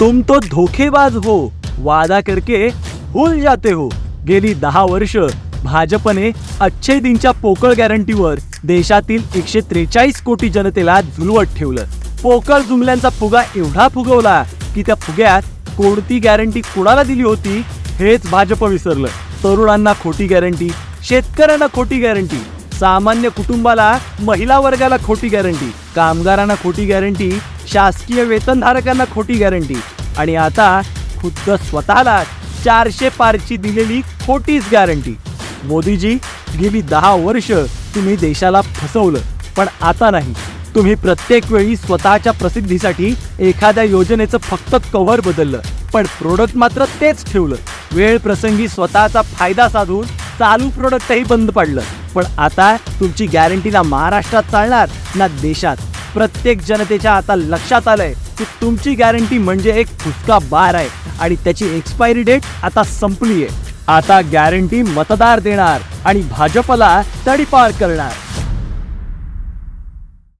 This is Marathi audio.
तुम तो धोखेबाज हो. वादा करके भूल जाते हो. गेली दहा वर्ष भाजपने अच्छे दिनच्या पोकळ गॅरंटीवर देशातील एकशे त्रेचाळीस कोटी जनतेला झुलवत ठेवलं. पोकळ जुमल्यांचा फुगा एवढा फुगवला की त्या फुग्यात कोणती गॅरंटी कुणाला दिली होती हेच भाजप विसरलं. तरुणांना खोटी गॅरंटी शेतकऱ्यांना खोटी गॅरंटी सामान्य कुटुंबाला महिला वर्गाला खोटी गॅरंटी कामगारांना खोटी गॅरंटी शासकीय वेतनधारकांना खोटी गॅरंटी. आणि आता खुद्द स्वतःला चारशे पारची दिलेली खोटीच गॅरंटी. मोदीजी गेली दहा वर्ष तुम्ही देशाला फसवलं पण आता नाही. तुम्ही प्रत्येक वेळी स्वतःच्या प्रसिद्धीसाठी एखाद्या योजनेचं फक्त कव्हर बदललं पण प्रोडक्ट मात्र तेच ठेवलं. वेळ प्रसंगी स्वतःचा फायदा साधून चालू प्रोडक्टही बंद पडलं. पण आता तुमची गॅरंटी ना महाराष्ट्रात चालणार ना देशात. प्रत्येक जनतेच्या आता लक्षात आलंय की तुमची गॅरंटी म्हणजे एक फुसका बार आहे आणि त्याची एक्सपायरी डेट आता संपली आहे आता गॅरंटी मतदार देणार आणि भाजपला तडीपार करणार.